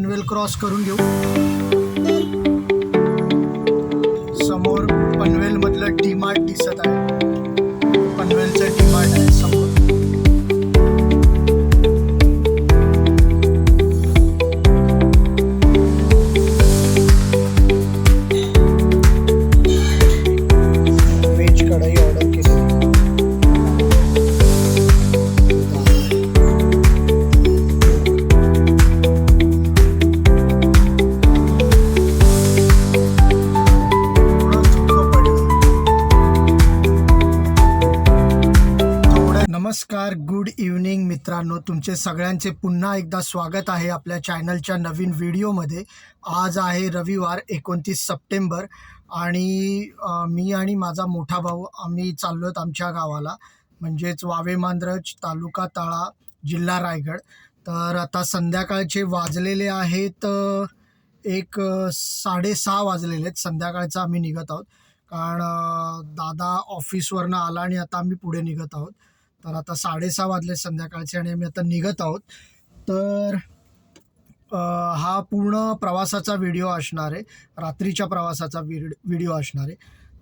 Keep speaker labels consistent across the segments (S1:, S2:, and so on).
S1: Panvel cross करून घेऊ. समोर पनवेल मधलं डीमार्ट दिसत आहे. मित्रांनो तुमचे सगळ्यांचे पुन्हा एकदा स्वागत आहे आपल्या चॅनलच्या नवीन व्हिडिओमध्ये. आज आहे रविवार एकोणतीस सप्टेंबर आणि मी आणि माझा मोठा भाऊ आम्ही चाललो आहेत आमच्या गावाला म्हणजेच वावे मांद्रज तालुका तळा जिल्हा रायगड. तर आता संध्याकाळचे वाजलेले आहेत एक साडेसहा वाजलेले आहेत. संध्याकाळचं आम्ही निघत आहोत. कारण दादा ऑफिसवरनं आला आणि आता आम्ही पुढे निघत आहोत. तर आता साडेसहा वाजले संध्याकाळचे आणि आम्ही आता निघत आहोत. तर हा पूर्ण प्रवासाचा व्हिडिओ असणार आहे. रात्रीच्या प्रवासाचा व्हिड व्हिडिओ असणार आहे.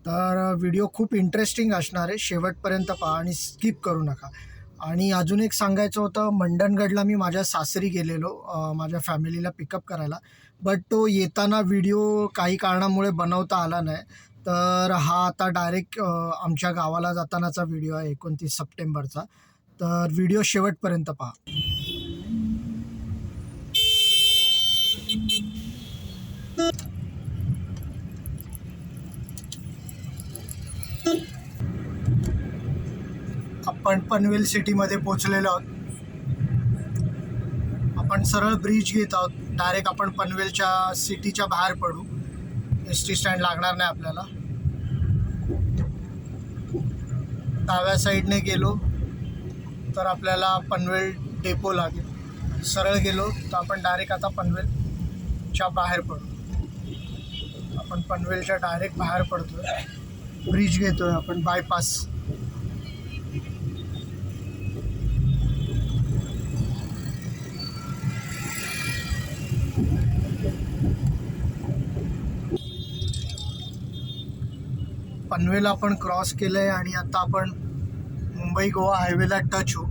S1: तर व्हिडिओ खूप इंटरेस्टिंग असणार आहे. शेवटपर्यंत पहा आणि स्किप करू नका. आणि अजून एक सांगायचं होतं मंडणगडला मी माझ्या सासरी गेलेलो माझ्या फॅमिलीला पिकअप करायला. बट तो येताना व्हिडिओ काही कारणामुळे बनवता आला नाही. तर हा आता डायरेक्ट आमच्या गावाला जातानाचा व्हिडिओ आहे एकोणतीस सप्टेंबरचा. तर व्हिडिओ शेवटपर्यंत पहा. आपण पनवेल सिटीमध्ये पोचलेलो आहोत. आपण सरळ ब्रिज घेत आहोत. डायरेक्ट आपण पनवेलच्या सिटीच्या बाहेर पडू. एस टी स्टँड लागणार नाही आपल्याला. डाव्या साईडने गेलो तर आपल्याला पनवेल डेपो लागेल. सरळ गेलो तर आपण डायरेक्ट आता पनवेलच्या बाहेर पडू. आपण पनवेलच्या डायरेक्ट बाहेर पडतो ब्रिज घेतोय आपण बायपास पनवेल आपण क्रॉस केलं आहे आणि आता आपण मुंबई गोवा हायवेला टच हो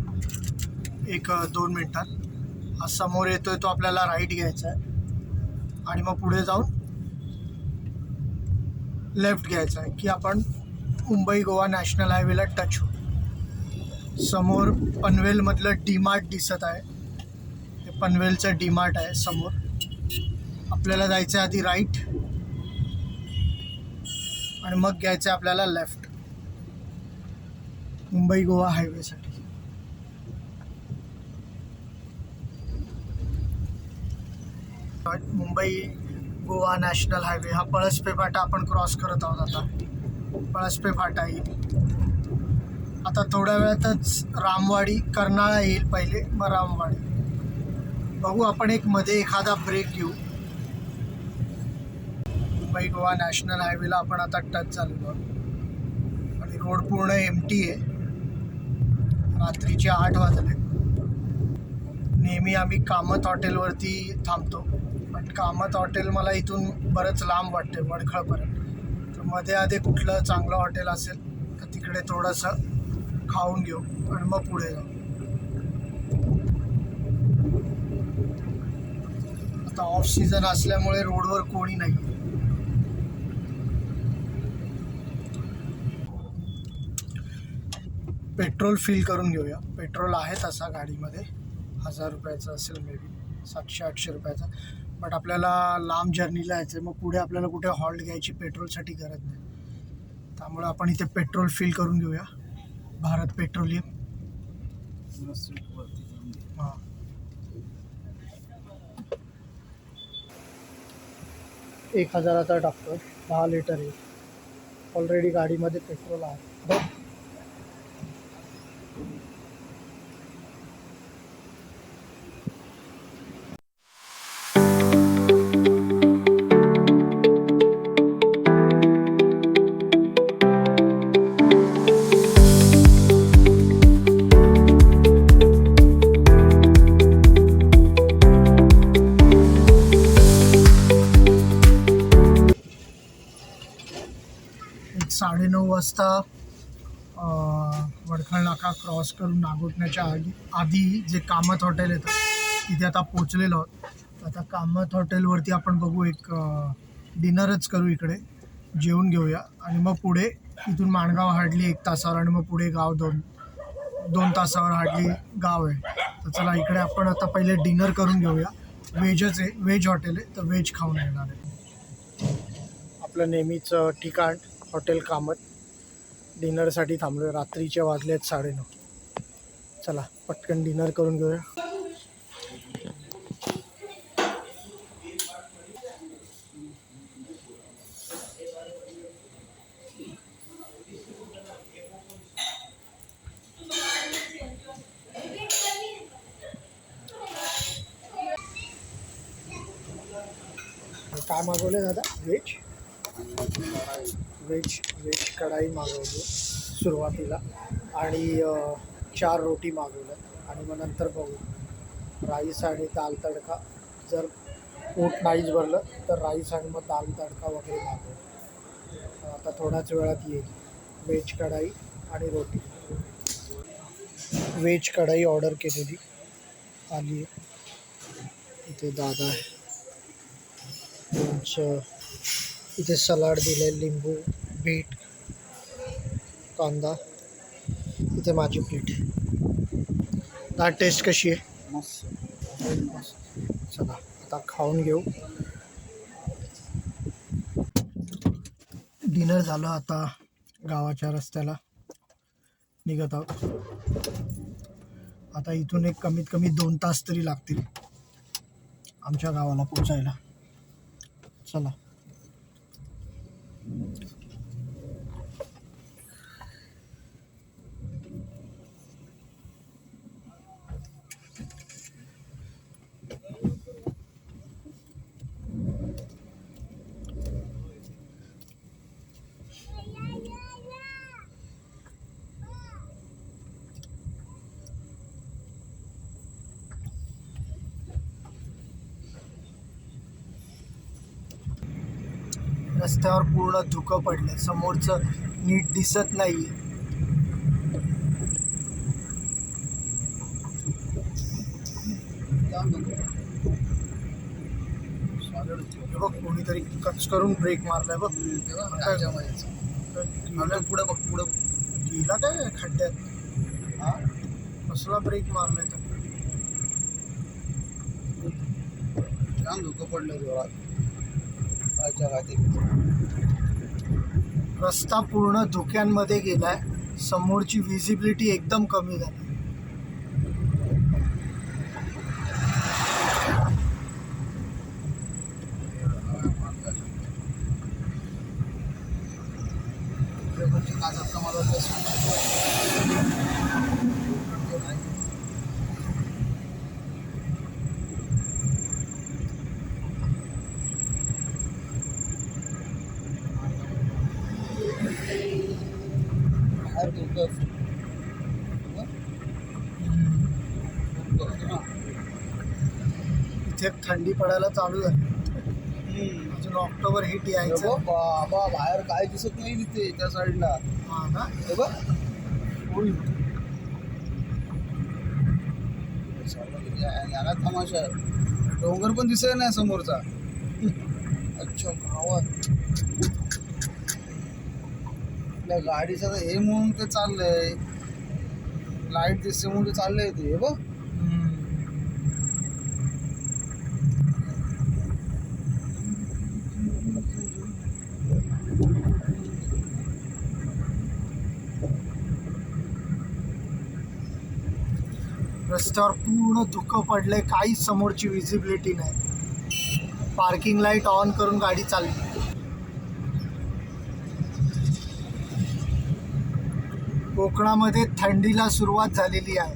S1: एक दोन मिनटात. हा समोर येतोय तो आपल्याला राईट घ्यायचा आहे आणि मग पुढे जाऊन लेफ्ट घ्यायचा आहे की आपण मुंबई गोवा नॅशनल हायवेला टच हो समोर पनवेलमधलं डी मार्ट दिसत आहे. हे पनवेलचं डीमार्ट आहे समोर. आपल्याला जायचं आहे आधी राईट आणि मग घ्यायचं आहे आपल्याला लेफ्ट मुंबई गोवा हायवेसाठी मुंबई गोवा नॅशनल हायवे हा पळसपे फाटा आपण क्रॉस करत आहोत आता. पळसपे फाटा येईल. आता थोड्या वेळातच रामवाडी कर्नाळा येईल पहिले. मग रामवाडी. बघू आपण एक मध्ये एखादा ब्रेक घेऊ. मुंबई गोवा नॅशनल हायवेला आपण आता टच झालेलो आणि रोड पूर्ण एम टी आहे. रात्रीचे आठ वाजले. नेहमी आम्ही कामत हॉटेलवरती थांबतो. पण कामत हॉटेल मला इथून बरंच लांब वाटते वडखळपर्यंत. तर मध्ये आधी कुठलं चांगलं हॉटेल असेल तर तिकडे थोडंसं खाऊन घेऊ आणि मग पुढे जाऊ. आता ऑफ सीझन असल्यामुळे रोडवर कोणी नाही पेट्रोल फिल करून घेऊया. पेट्रोल आहे तसा गाडीमध्ये. हजार रुपयाचं असेल मे बी सातशे आठशे रुपयाचा. बट आपल्याला लांब जर्नीला यायचं आहे मग पुढे आपल्याला कुठे हॉल्ट घ्यायची पेट्रोलसाठी गरज नाही. त्यामुळे आपण इथे पेट्रोल फिल करून घेऊया. भारत पेट्रोलियम. हां. एक हजाराचा टाकतो दहा लिटर आहे. ऑलरेडी गाडीमध्ये पेट्रोल आहे. साडेनऊ वाजता वडखळ नाका क्रॉस करून नागोठण्याच्या आधी आधी जे कामत हॉटेल येतं तिथे आता पोचलेलो आहोत. आता कामत हॉटेलवरती आपण बघू एक डिनरच करू इकडे. जेवून घेऊया. आणि मग पुढे इथून माणगाव हाडली एक तासावर आणि मग पुढे गाव दोन दोन तासावर हाडली गाव आहे. तर चला इकडे आपण आता पहिले डिनर करून घेऊया. व्हेजच आहे. व्हेज हॉटेल आहे. तर व्हेज खाऊन येणार आहे. आपलं नेहमीचं ठिकाण हॉटेल कामत. डिनरसाठी थांबलो रात्रीचे वाजले आहेत साडेनऊ. चला पटकन डिनर करून घेऊया. काय मागवलं दादा? व्हेज व्हेज व्हेज कढाई मागवली सुरुवातीला आणि चार रोटी मागवल्या आणि मग नंतर बघू. राईस आणि दाल तडका जर पोट नाहीच भरलं तर राईस आणि मग दाल तडका वगैरे मागवू. आता थोड्याच वेळात येईल. व्हेज कढाई आणि रोटी. व्हेज कढाई ऑर्डर केलेली. आली आहे. इथे दादा आहे. त्यांचं इथे सलाड दिले लिंबू बीट कांदा. इथे माझी प्लेट. दाल टेस्ट कशी आहे?
S2: मस्त.
S1: चला आता खाऊन घेऊ. डिनर झालं आता गावाच्या रस्त्याला. निघत आहोत. आता इथून एक कमीत कमी दोन तास तरी लागतील. आमच्या गावाला पोचायला चला. रस्त्यावर पूर्ण धुकं पडलं. समोरचं नीट दिसत नाही बघ कोणीतरी कच करून ब्रेक मारलाय बघ.
S2: पुढे बघ पुढे
S1: गेला काय खड्ड्यात?
S2: हा?
S1: कसला ब्रेक मारलाय तर
S2: छान धुकं पडलं जोरात. सांगायच्या खाती
S1: रस्ता पूर्ण धुक्यांमध्ये गेलाय. समोरची विजिबिलिटी एकदम कमी झाली. थंडी पडायला चालू झाली. अजून ऑक्टोबर हिट
S2: हे
S1: यायचं
S2: बाबा बाहेर काय दिसत नाही तिथे त्या साईडला.
S1: हा ना?
S2: हे बघ.
S1: होईल.
S2: याला तमाशा आहे. डोंगर पण दिसत नाही समोरचा. अच्छा गावात. आपल्या गाडीचं हे म्हणून ते चाललंय. लाइट दिसते म्हणून ते चाललंय ते हे बघ.
S1: रस्त्यावर पूर्ण धुकं पडलंय. काहीच समोरची विजिबिलिटी नाही. पार्किंग लाइट ऑन करून गाडी चालली. कोकणामध्ये थंडीला सुरुवात झालेली आहे.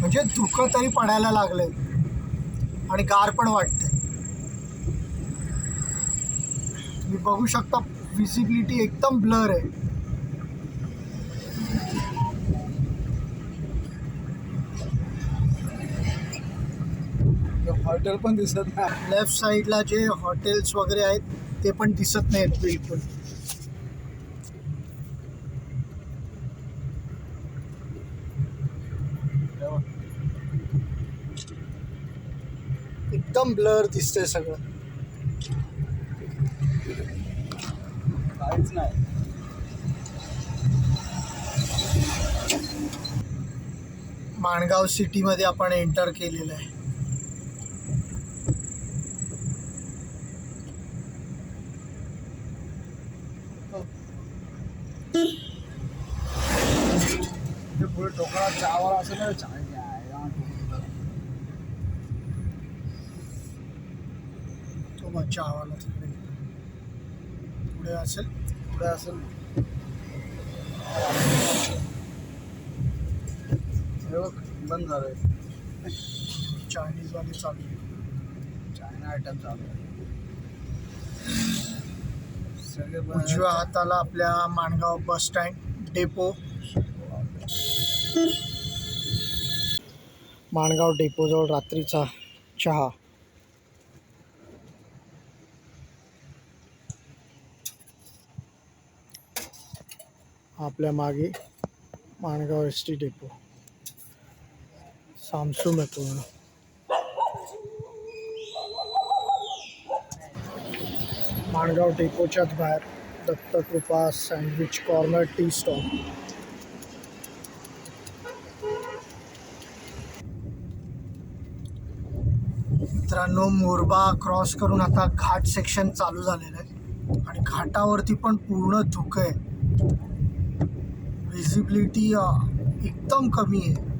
S1: म्हणजे धुकं तरी पडायला लागलंय. आणि गार पण वाटते तुम्ही बघू शकता विजिबिलिटी एकदम ब्लर आहे.
S2: हॉटेल पण दिसत नाही.
S1: लेफ्ट साईडला जे हॉटेल्स वगैरे आहेत ते पण दिसत नाहीत बिलकुल. एकदम ब्लर दिसतंय सगळं.
S2: काहीच नाही.
S1: माणगाव सिटीमध्ये आपण एंटर केलेलं आहे.
S2: ते पुढे टोकरा चहावाला असेल ना चहा
S1: तो मग चहावाला तिकडे पुढे असेल
S2: पुढे असेल. हे बघ बंद झालंय.
S1: चायनीजवाले चालू आहे.
S2: चायना आयटम चालू आहे. सगळे बंद
S1: उजव्या हाताला आपल्या Mangaon bus stand depot. Mangaon डेपोजवळ रात्रीचा चहा. आपल्या मागे माणगाव एस टी डेपो. सामसूम आहे पूर्ण माणगाव डेपोच्याच बाहेर Dattakrupa sandwich corner tea stall. मित्रांनो मोरबा क्रॉस करून आता घाट सेक्शन चालू झालेलं आहे. आणि घाटावरती पण पूर्ण धुकं आहे. विजिबिलिटी एकदम कमी आहे.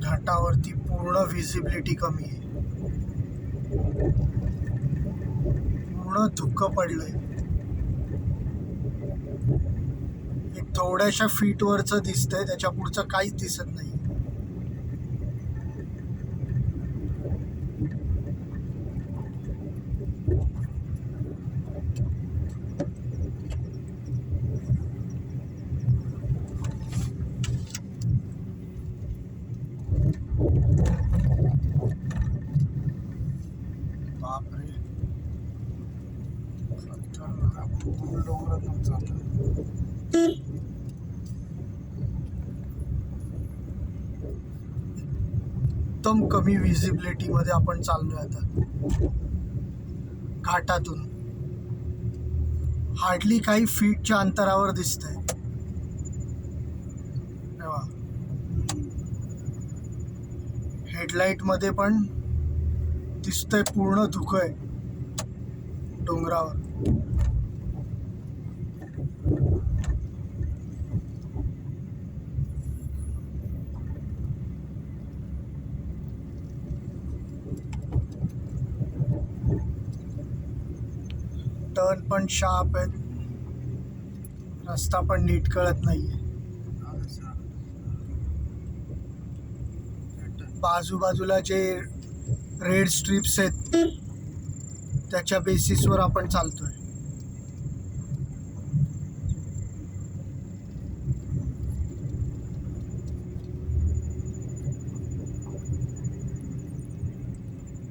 S1: घाटावरती पूर्ण विजिबिलिटी कमी आहे. पूर्ण धुकं पडलंय. एक थोड्याशा फीटवरचं दिसतंय त्याच्या पुढचं काहीच दिसत नाही. एकदम कमी विजिबिलिटीमध्ये आपण चाललोय आता. घाटातून. हार्डली काही फीटच्या अंतरावर दिसतंय. हेडलाईटमध्ये पण दिसतंय पूर्ण धुकं आहे. डोंगरावर. टर्न पण शार्प आहेत. रस्ता पण नीट कळत नाहीये. बाजूबाजूला जे रेड स्ट्रिप्स आहेत त्याच्या बेसिसवर आपण चालतोय.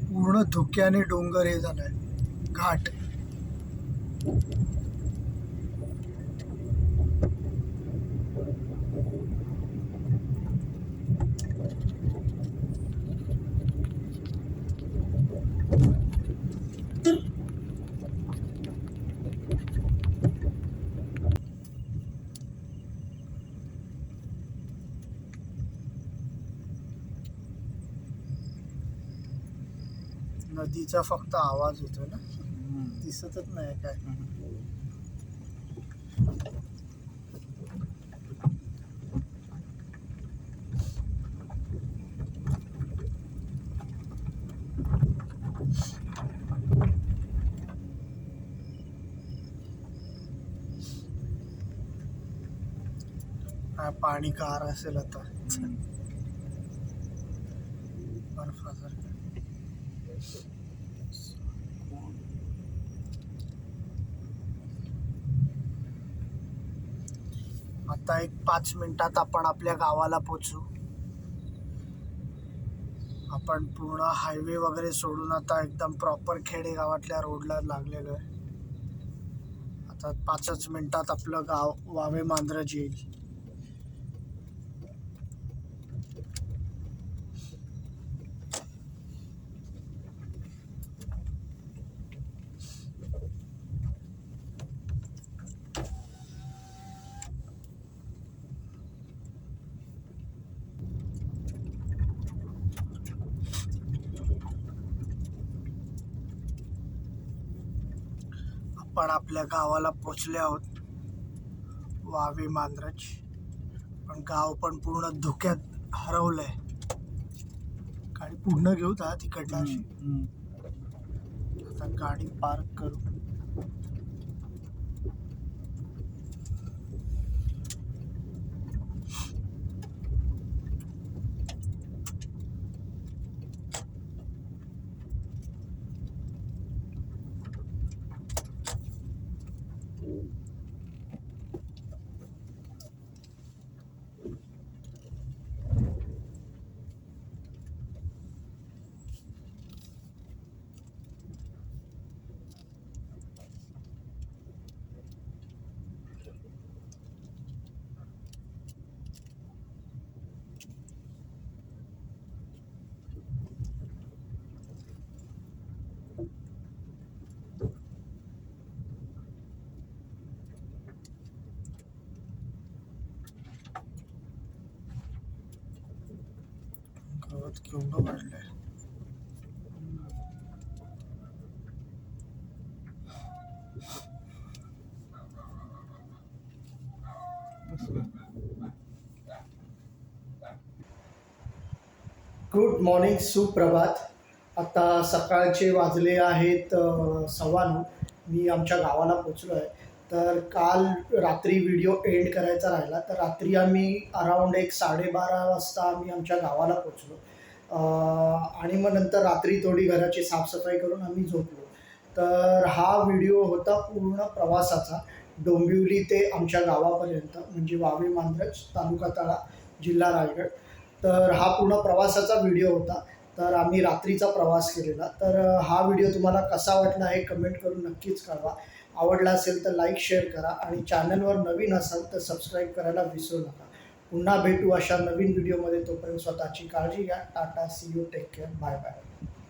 S1: पूर्ण धुक्याने डोंगर हे झालाय. घाट. नदीचा फक्त आवाज होतो ना? दिसतच नाही काय. पाणी कार असेल आता बर्फासारखं आता एक पाच मिनिटात आपण आपल्या गावाला पोचू. आपण पूर्ण हायवे वगैरे सोडून आता एकदम प्रॉपर खेडेगावातल्या रोडला लागलेलो आहे. आता पाचच मिनिटात आपलं गाव वावे मांद्रज येईल. आपण आपल्या गावाला पोचले आहोत. वावे मांजरज पण गाव पण पूर्ण धुक्यात हरवलंय. गाडी पूर्ण घेऊ का तिकडनं अशी. आता गाडी पार्क करू. गवत केवढं वाढलंय गुड मॉर्निंग सुप्रभात. आता सकाळचे वाजले आहेत अ, सव्वा नऊ. मी आमच्या गावाला पोचलो आहे तर काल रात्री व्हिडिओ एंड करायचा राहिला. तर रात्री आम्ही अराऊंड एक साडेबारा वाजता आम्ही आमच्या गावाला पोचलो. आणि मग नंतर रात्री थोडी घराची साफसफाई करून आम्ही झोपलो. तर हा व्हिडिओ होता पूर्ण प्रवासाचा. डोंबिवली ते आमच्या गावापर्यंत म्हणजे वावे मांजरज तालुका तळा जिल्हा रायगड. तर हा पूर्ण प्रवासाचा व्हिडिओ होता. तर आम्ही रात्रीचा प्रवास केलेला. तर हा व्हिडिओ तुम्हाला कसा वाटला हे कमेंट करून नक्कीच कळवा. आवडला असेल तर लाईक शेअर करा. आणि चॅनलवर नवीन असाल तर सबस्क्राईब करायला विसरू नका. पुन्हा भेटू अशा नवीन व्हिडिओमध्ये तोपर्यंत स्वतःची काळजी घ्या. Tata see you take care bye bye